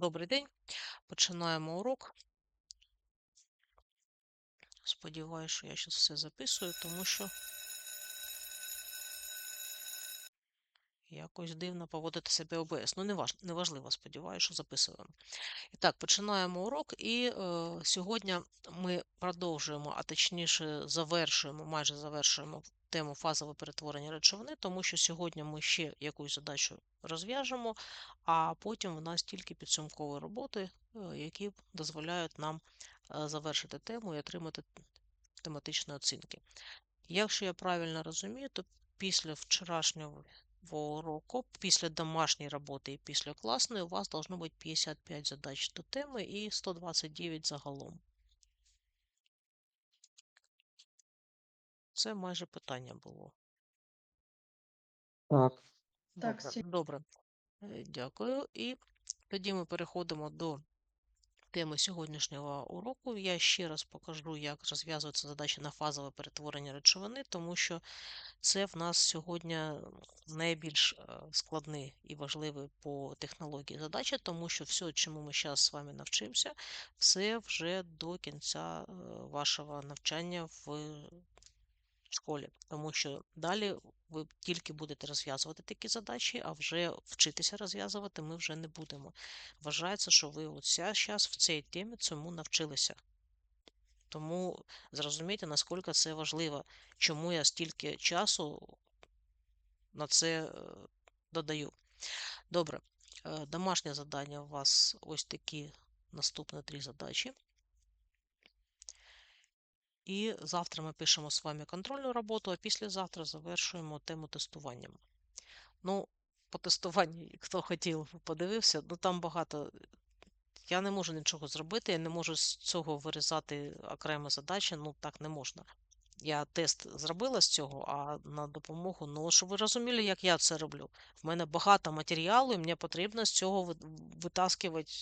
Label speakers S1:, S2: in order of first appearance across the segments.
S1: Добрий день. Починаємо урок. Сподіваюся, що я зараз все записую, тому що якось дивно поводити себе ОБС. Ну, неваж- неважливо, сподіваюся, що записуємо. І так, починаємо урок, і е, сьогодні ми продовжуємо, а точніше, завершуємо, майже завершуємо тему фазове перетворення речовини, тому що сьогодні ми ще якусь задачу розв'яжемо, а потім в нас тільки підсумкові роботи, е, які дозволяють нам е, завершити тему і отримати тематичні оцінки. Якщо я правильно розумію, то після вчорашнього уроку, після домашньої роботи і після класної у вас должно бути 55 задач до теми і 129 загалом. Це майже питання було.
S2: Так,
S3: Так,
S1: добре. Е, Дякую. І тоді ми переходимо до теми сьогоднішнього уроку. Я ще раз покажу, як розв'язується задача на фазове перетворення речовини, тому що це в нас сьогодні найбільш е, складний і важливий по технології задача, тому що все, чому ми зараз з вами навчимося, все вже до кінця е, вашого навчання в школі, тому що далі ви тільки будете розв'язувати такі задачі, а вже вчитися розв'язувати ми вже не будемо. Вважається, що ви от зараз в цій темі цьому навчилися. Тому зрозумійте, наскільки це важливо, чому я стільки часу на це е, додаю. Добре, е, домашнє завдання у вас ось такі наступні три задачі. І завтра ми пишемо з вами контрольну роботу, а післязавтра завершуємо тему тестування. Ну, по тестуванню, хто хотів, подивився, ну там багато. Я не можу нічого зробити, я не можу з цього вирізати окремі задачі, ну так не можна. Я тест зробила з цього, а на допомогу, ну, щоб ви розуміли, як я це роблю. В мене багато матеріалу, і мені потрібно з цього ви- витаскувати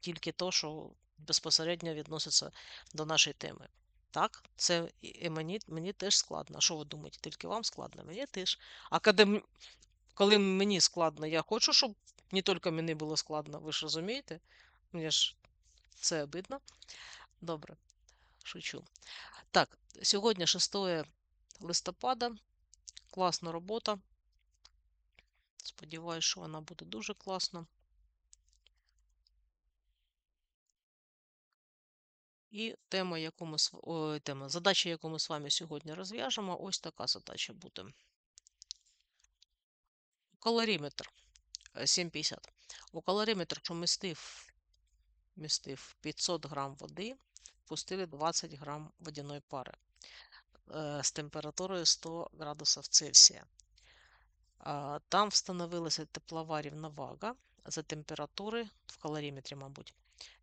S1: тільки то, що безпосередньо відноситься до нашої теми. Так, це і мені, мені теж складно. Що ви думаєте? Тільки вам складно? Мені теж. А коли, коли мені складно, я хочу, щоб не тільки мені було складно, ви ж розумієте? Мені ж це обидно. Добре, шучу. Так, сьогодні 6 листопада. Класна робота. Сподіваюсь, що вона буде дуже класна. І тема, яку ми ой, тема, задача, яку ми з вами сьогодні розв'яжемо, ось така задача буде. Калоріметр е, 7,50. У калоріметр, що містив, містив 500 грам води, пустили 20 грам водяної пари е, з температурою 100 градусів Цельсія. Там встановилася теплова рівновага за температури в калоріметрі, мабуть,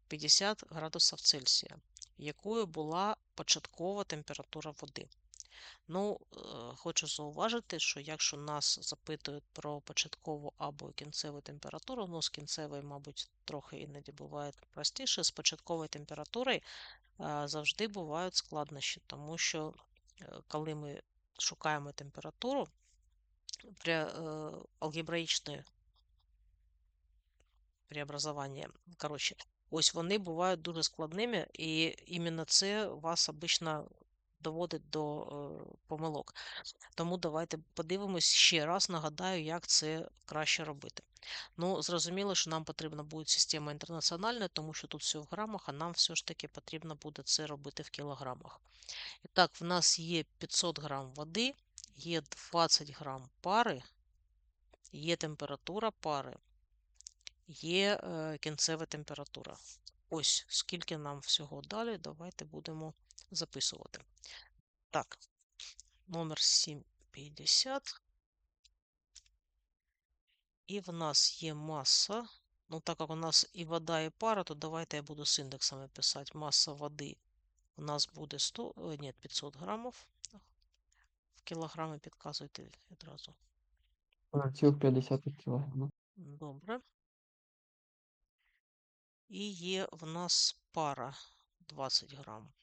S1: 50 градусів Цельсія, якою була початкова температура води. Ну, е, хочу зауважити, що якщо нас запитують про початкову або кінцеву температуру, ну, з кінцевої, мабуть, трохи іноді буває простіше, з початкової температури е, завжди бувають складнощі, тому що е, коли ми шукаємо температуру, при алгебраїчне преобразування. Коротше, ось вони бувають дуже складними, і іменно це вас обично доводить до е, помилок. Тому давайте подивимось ще раз, нагадаю, як це краще робити. Ну, зрозуміло, що нам потрібна буде система інтернаціональна, тому що тут все в грамах, а нам все ж таки потрібно буде це робити в кілограмах. І так, в нас є 500 грам води, є 20 грам пари, є температура пари, є е, кінцева температура. Ось скільки нам всього далі. Давайте будемо записувати. Так, номер 750. І в нас є маса. Ну, так як у нас і вода, і пара, то давайте я буду з індексами писати. Маса води у нас буде 100, е, ні, 500 грамів. В кілограми підказуйте відразу.
S2: 0,50 кг.
S1: Добре. І є в нас пара 20 грам.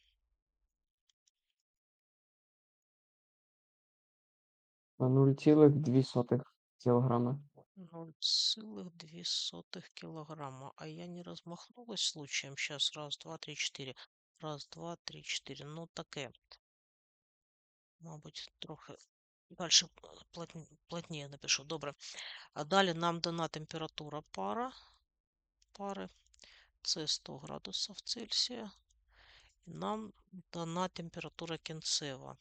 S2: А 0,2 кг.
S1: 0,2 килограмма. А я не размахнулась случаем. Сейчас, раз, два, три, четыре. Раз, два, три, чотири. Ну, таке. Мабуть, трохи далі плотні, плотніше напишу. Добре. А далі нам дана температура пара. Пари. Це 100 градусів Цельсія. І нам дана температура кінцева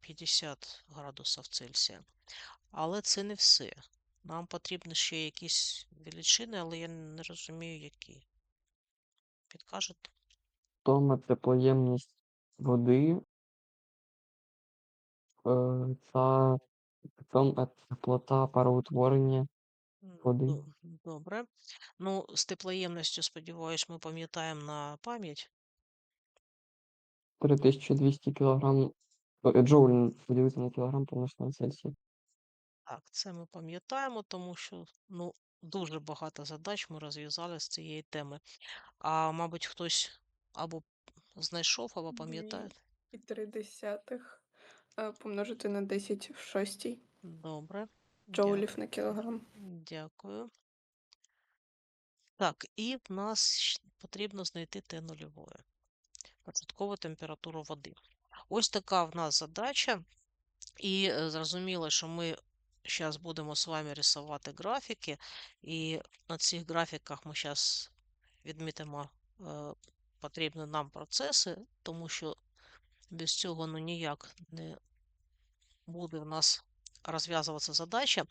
S1: 50 градусів Цельсія. Але це не все. Нам потрібні ще якісь величини, але я не розумію, які. Підкажете?
S2: Тома теплоємність води е, та теплота пароутворення води.
S1: до- Добре. Ну, з теплоємністю, сподіваюсь, ми пам'ятаємо на пам'ять.
S2: 3200 кг джоуль поділити на кілограм помножити на Цельсій.
S1: Так, це ми пам'ятаємо, тому що ну, дуже багато задач ми розв'язали з цієї теми. А, мабуть, хтось або знайшов, або пам'ятає.
S3: І 3 десятих е, помножити на 10 в шостій
S1: Добре.
S3: Джоулів на кілограм.
S1: Дякую. Так, і в нас потрібно знайти Т нульової. Початкову температуру води. Ось така в нас задача. І е, зрозуміло, що ми зараз будемо з вами рисувати графіки, і на цих графіках ми зараз відмітимо е, потрібні нам процеси, тому що без цього ну ніяк не буде в нас розв'язуватися задача.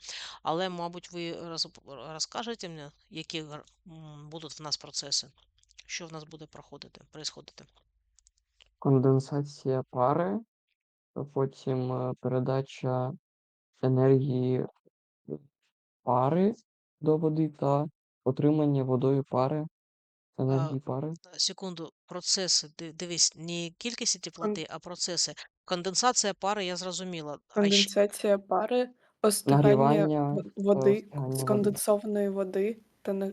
S1: Але, мабуть, ви розкажете мені, які будуть в нас процеси, що в нас буде проходити, происходити.
S2: Конденсація пари, потім е, передача енергії пари до води та отримання водою пари, енергії пари.
S1: Е, Секунду, процеси. Дивись, не кількість теплоти, а процеси. Конденсація пари, я зрозуміла. А щ-
S3: Конденсація пари, остигання
S2: Нагрівання,
S3: в-
S2: е,
S3: води,
S2: остигання води.
S3: сконденсованої води та на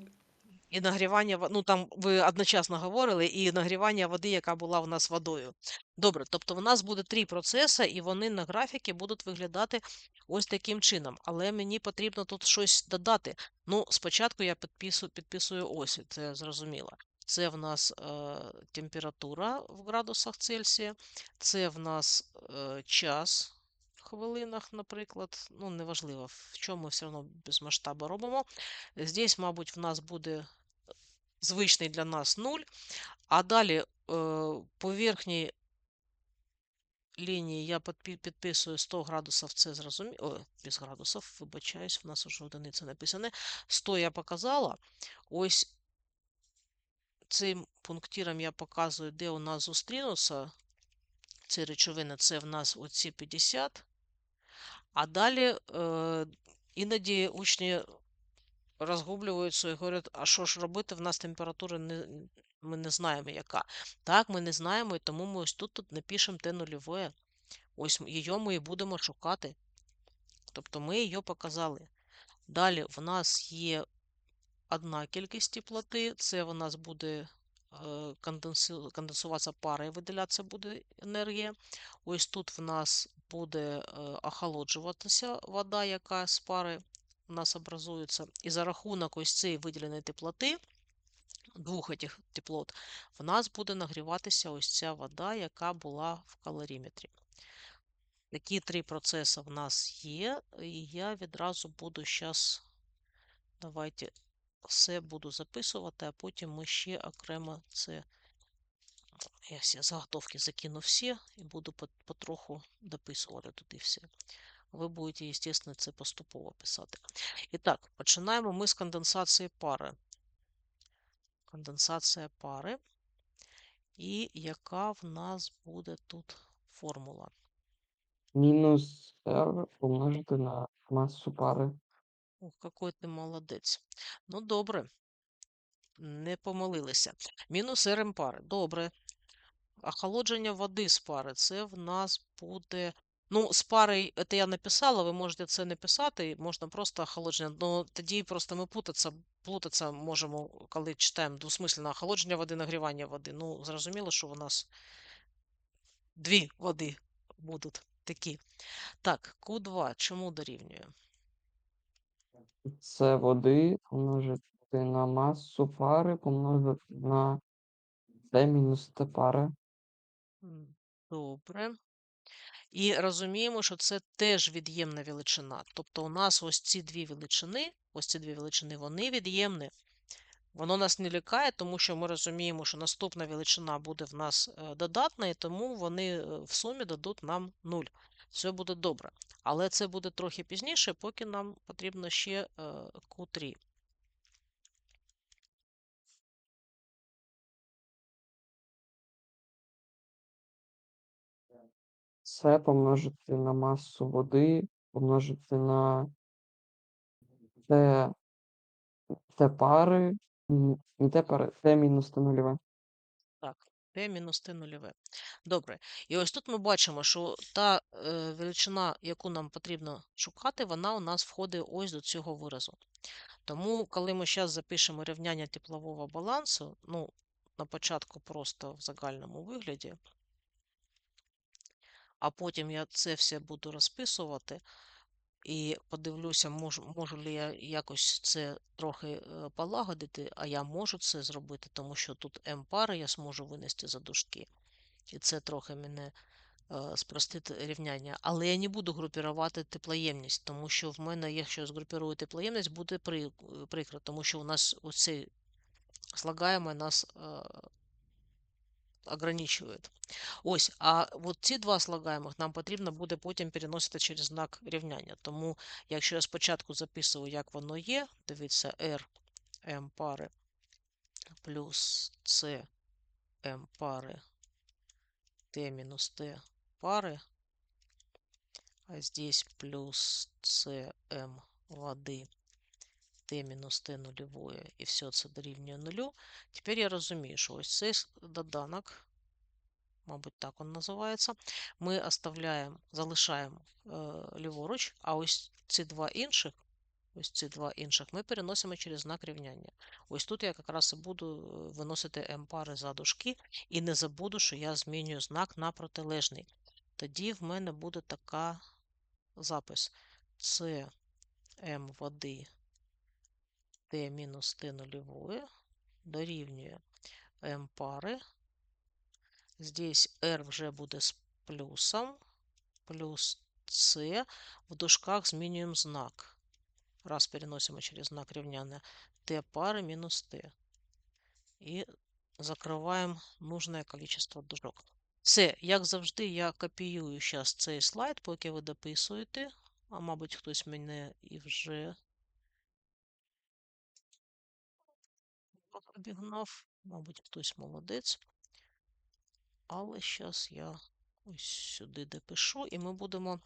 S1: І нагрівання, во- ну там ви одночасно говорили, і нагрівання води, яка була в нас водою. Добре, тобто в нас буде три процеси, і вони на графіки будуть виглядати ось таким чином. Але мені потрібно тут щось додати. Ну, спочатку я підписую, підписую ось, це зрозуміло. Це в нас е, температура в градусах Цельсія, це в нас е, час в хвилинах, наприклад. Ну, неважливо, в чому ми все одно без масштабу робимо. Здесь, мабуть, в нас буде звичний для нас 0, а далі е, по верхній лінії я підписую 100 градусів, це зрозуміло. О, без градусів, вибачаюсь, в нас вже одиниця написане. 100 я показала. Ось цим пунктиром я показую, де у нас зустрінуться ці речовини. Це в нас оці 50. А далі е, іноді учні розгублюються і говорять, а що ж робити, в нас температура не, ми не знаємо яка. Так, ми не знаємо, і тому ми ось тут, тут напишемо те нульове. Ось її ми і будемо шукати. Тобто ми її показали. Далі в нас є одна кількість теплоти, це в нас буде е, конденсуватися пара і виділятися буде енергія. Ось тут в нас буде е, охолоджуватися вода, яка з пари у нас образується. І за рахунок ось цієї виділеної теплоти, двох этих теплот, в нас буде нагріватися ось ця вода, яка була в калоріметрі. Такі три процеси в нас є, і я відразу буду зараз, давайте все буду записувати, а потім ми ще окремо це. Я всі заготовки закину всі і буду потроху дописувати туди все. Ви будете, звісно, це поступово писати. І так, починаємо ми з конденсації пари. Конденсація пари. І яка в нас буде тут формула?
S2: Мінус R помножити на масу пари.
S1: Ох, який ти молодець. Ну, добре. Не помилилися. Мінус РМ пари. Добре. Охолодження води з пари. Це в нас буде. Ну, з пари, це я написала, ви можете це не писати, можна просто охолодження. Ну, тоді просто ми плутатися, плутатися можемо, коли читаємо двосмислено охолодження води, нагрівання води. Ну, зрозуміло, що у нас дві води будуть такі. Так, Q2 чому дорівнює?
S2: С води помножити на масу пари помножити на Т мінус Т пари.
S1: Добре. І розуміємо, що це теж від'ємна величина. Тобто у нас ось ці дві величини, ось ці дві величини, вони від'ємні. Воно нас не лякає, тому що ми розуміємо, що наступна величина буде в нас е, додатна, і тому вони е, в сумі дадуть нам 0. Все буде добре. Але це буде трохи пізніше, поки нам потрібно ще е, Q3.
S2: С помножити на масу води, помножити на Т, Т пари, не Т пари, Т мінус Т нульове.
S1: Т мінус Т нульове. Добре. І ось тут ми бачимо, що та е, величина, яку нам потрібно шукати, вона у нас входить ось до цього виразу. Тому, коли ми зараз запишемо рівняння теплового балансу, ну, на початку просто в загальному вигляді, а потім я це все буду розписувати і подивлюся, можу, можу ли я якось це трохи е, полагодити, а я можу це зробити, тому що тут М пари я зможу винести за дужки. І це трохи мене е, спростить рівняння. Але я не буду групірувати теплоємність, тому що в мене, якщо згрупірую теплоємність, буде прикро, тому що у нас оцей слагаемое нас е. Ось, а от ці два слагаємих нам потрібно буде потім переносити через знак рівняння. Тому, якщо я спочатку записую, як воно є, дивіться, R m пари плюс C m пари T мінус T пари, а здесь плюс CM води Мінус Т нульової, і все це дорівнює нулю. Тепер я розумію, що ось цей доданок, мабуть, так він називається, ми оставляємо, залишаємо е, ліворуч, а ось ці два інших, ось ці два інших ми переносимо через знак рівняння. Ось тут я якраз і буду е, виносити m пари за дужки, і не забуду, що я змінюю знак на протилежний. Тоді в мене буде така запис. Це m води Т мінус Т нульової дорівнює m пари. Здесь R вже буде з плюсом, плюс С. В дужках змінюємо знак. Раз переносимо через знак рівняння Т пари мінус Т. І закриваємо нужне количество дужок. Все, як завжди, я копіюю зараз цей слайд, поки ви дописуєте. А мабуть, хтось мене і вже обігнав. Мабуть, хтось молодець. Але зараз я ось сюди допишу, і ми будемо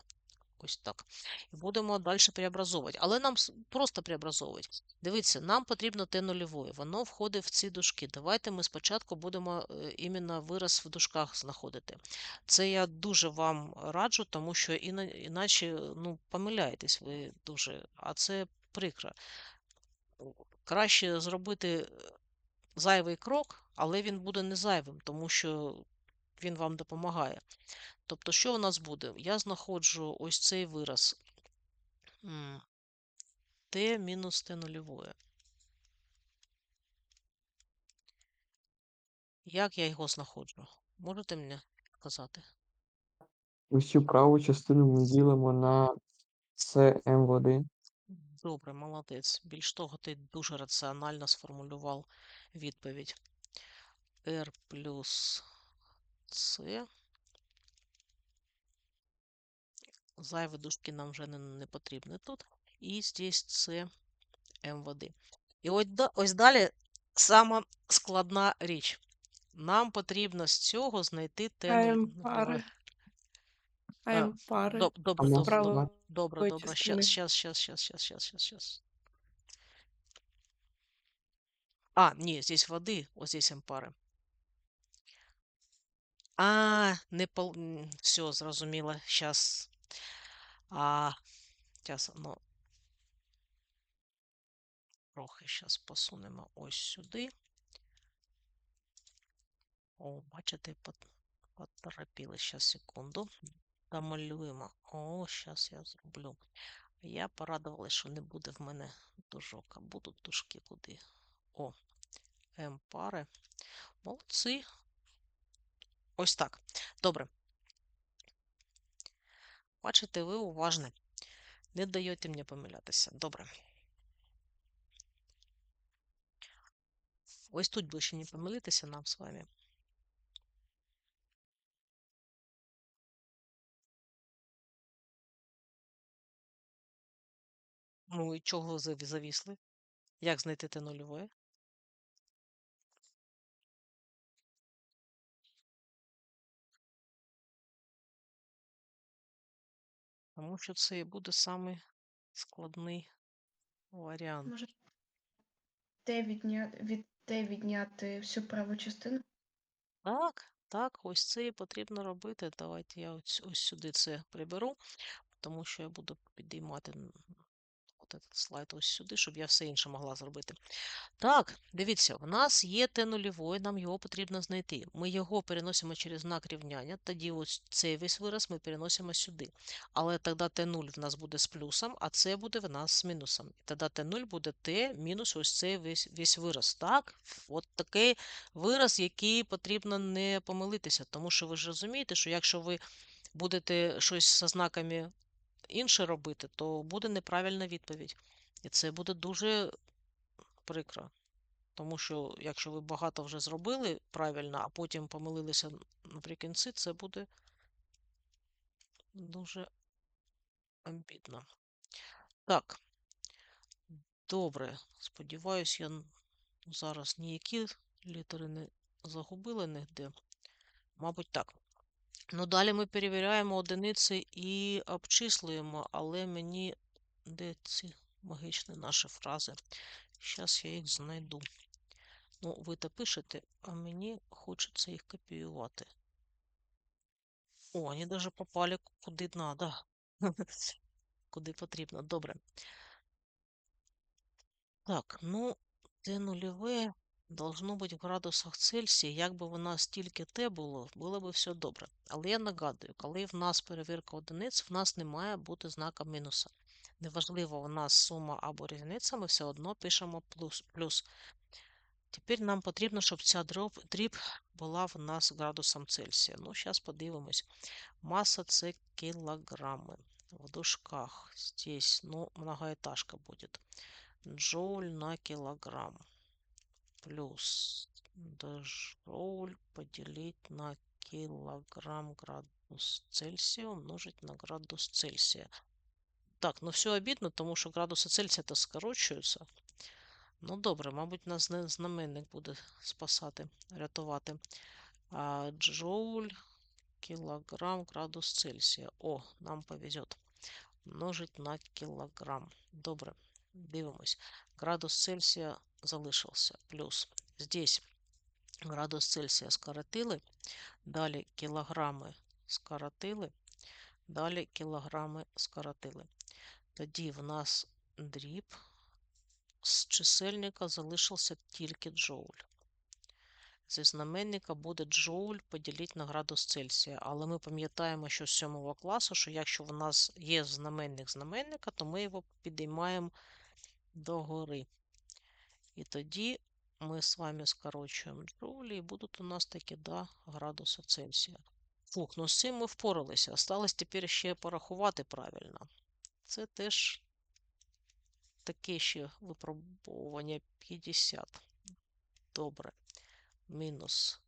S1: ось так. І будемо далі преобразовувати. Але нам просто преобразовувати. Дивіться, нам потрібно те нульове. Воно входить в ці дужки. Давайте ми спочатку будемо е, іменно вираз в дужках знаходити. Це я дуже вам раджу, тому що іна- іначе ну, помиляєтесь ви дуже, а це прикро. Краще зробити е, зайвий крок, але він буде не зайвим, тому що він вам допомагає. Тобто, що у нас буде? Я знаходжу ось цей вираз t мінус t нульової. Як я його знаходжу? Можете мені сказати?
S2: Усю праву частину ми ділимо на С М води.
S1: Добре, молодець. Більш того, ти дуже раціонально сформулював відповідь. R плюс C. Зайві дужки нам вже не, не потрібні тут. І здесь це М води. І ось, ось далі сама складна річ. Нам потрібно з цього знайти те
S3: АМ
S1: нуль-
S3: пари. пари.
S1: Доб- Добре, добре, добре. Щас, щас, щас, щас, щас, щас, щас, щас. А, ні, здесь води, ось здесь М пари. А, не пол... Все, зрозуміло. Щас. А, щас, ну, трохи щас посунемо ось сюди. О, бачите, пот- поторопили. Щас, секунду. Домалюємо. О, щас я зроблю. Я порадувалась, що не буде в мене дужок, а будуть дужки куди. О, М пари. Молодці. Ось так. Добре. Бачите, ви уважні. Не даєте мені помилятися. Добре. Ось тут більше не помилитися нам з вами. Ну і чого завісли? Як знайти те нульове? Тому що це і буде саме складний варіант.
S4: Може, Т відня... від де відняти всю праву частину?
S1: Так, так, ось це і потрібно робити. Давайте я ось, ось сюди це приберу, тому що я буду підіймати от этот слайд ось сюди, щоб я все інше могла зробити. Так, дивіться, в нас є те нульове, нам його потрібно знайти. Ми його переносимо через знак рівняння, тоді ось цей весь вираз ми переносимо сюди. Але тоді Т0 в нас буде з плюсом, а це буде в нас з мінусом. І тоді Т0 буде Т мінус ось цей весь, весь вираз. Так? От такий вираз, який потрібно не помилитися, тому що ви ж розумієте, що якщо ви будете щось зі знаками інше робити, то буде неправильна відповідь. І це буде дуже прикро. Тому що якщо ви багато вже зробили правильно, а потім помилилися наприкінці, це буде дуже обідно. Так, добре. Сподіваюсь, я зараз ніякі літери не загубила нігде. Мабуть, так. Ну, далі ми перевіряємо одиниці і обчислюємо, але мені де ці магічні наші фрази? Зараз я їх знайду. Ну, ви то пишете, а мені хочеться їх копіювати. О, вони даже попали куди надо. Куди потрібно. Добре. Так, ну, те нульове должно бути в градусах Цельсія. Якби у нас тільки те було, було б все добре. Але я нагадую, коли в нас перевірка одиниць, в нас не має бути знака мінуса. Неважливо, у нас сума або різниця, ми все одно пишемо плюс. плюс. Тепер нам потрібно, щоб ця дріб була в нас градусом Цельсія. Ну, зараз подивимось. Маса це кілограми. В дужках здесь, ну, многоэтажка будет. Джоуль на килограмм. Плюс джоуль поделить на килограмм градус Цельсия умножить на градус Цельсия. Так, ну все обідно, тому що градуси Цельсія то скорочуються. Ну добре, мабуть, нас знаменник буде спасати, рятувати. А, джоуль, кілограм, градус Цельсія. О, нам повезет. Множить на кілограм. Добре, дивимось. Градус Цельсія залишився. Плюс. Здесь градус Цельсія скоротили. Далі кілограми скоротили. Далі кілограми скоротили. Тоді в нас дріб з чисельника залишився тільки джоуль. Зі знаменника буде джоуль поділити на градус Цельсія. Але ми пам'ятаємо, що з 7 класу, що якщо в нас є знаменник знаменника, то ми його підіймаємо догори. І тоді ми з вами скорочуємо джоулі, і будуть у нас такі да, градуси Цельсія. Фух, ну з цим ми впоралися. Осталось тепер ще порахувати правильно. Це теж таке ще випробування 50. Добре. Мінус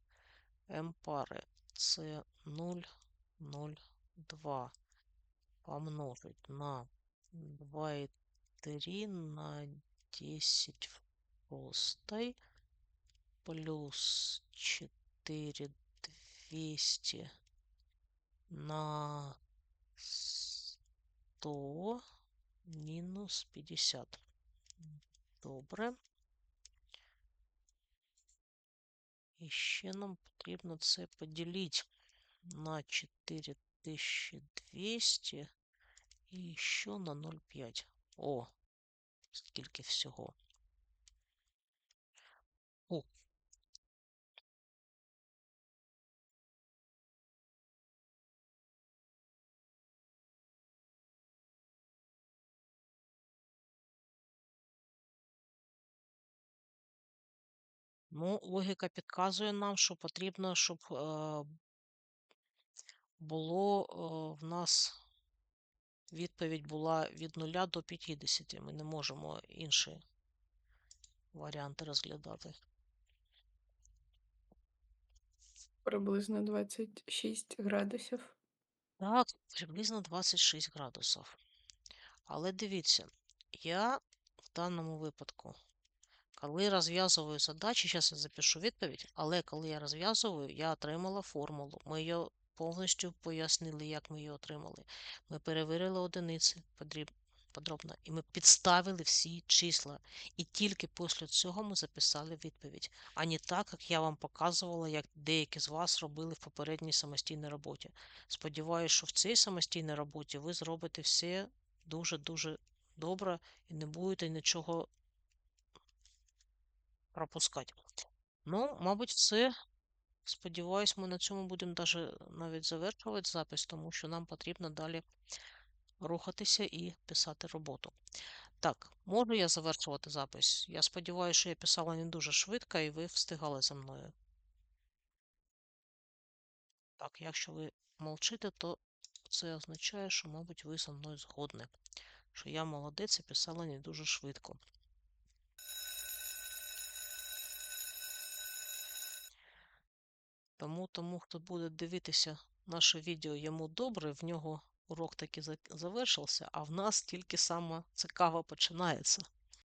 S1: М пари це 0,02 помножить на 2,3 на 10 в простой плюс 4200 на 100 мінус 50. Добре. І ще нам потрібно це поділити на 4200 і ще на 0,5. О, скільки всього. О. Ну, логіка підказує нам, що потрібно, щоб е, було е, в нас відповідь була від 0 до 50. Ми не можемо інші варіанти розглядати.
S3: Приблизно 26 градусів.
S1: Так, приблизно 26 градусів. Але дивіться, я в даному випадку, коли розв'язую задачі, зараз я запишу відповідь, але коли я розв'язую, я отримала формулу. Ми її повністю пояснили, як ми її отримали. Ми перевірили одиниці подробно, і ми підставили всі числа. І тільки після цього ми записали відповідь, а не так, як я вам показувала, як деякі з вас робили в попередній самостійній роботі. Сподіваюсь, що в цій самостійній роботі ви зробите все дуже-дуже добре і не будете нічого пропускати. Ну, мабуть, все. Сподіваюсь, ми на цьому будемо навіть завершувати запис, тому що нам потрібно далі рухатися і писати роботу. Так, можу я завершувати запис? Я сподіваюся, що я писала не дуже швидко і ви встигали за мною. Так, якщо ви мовчите, то це означає, що, мабуть, ви зі мною згодні, що я молодець і писала не дуже швидко. Тому тому, хто буде дивитися наше відео, йому добре, в нього урок таки завершився, а в нас тільки саме цікаво починається.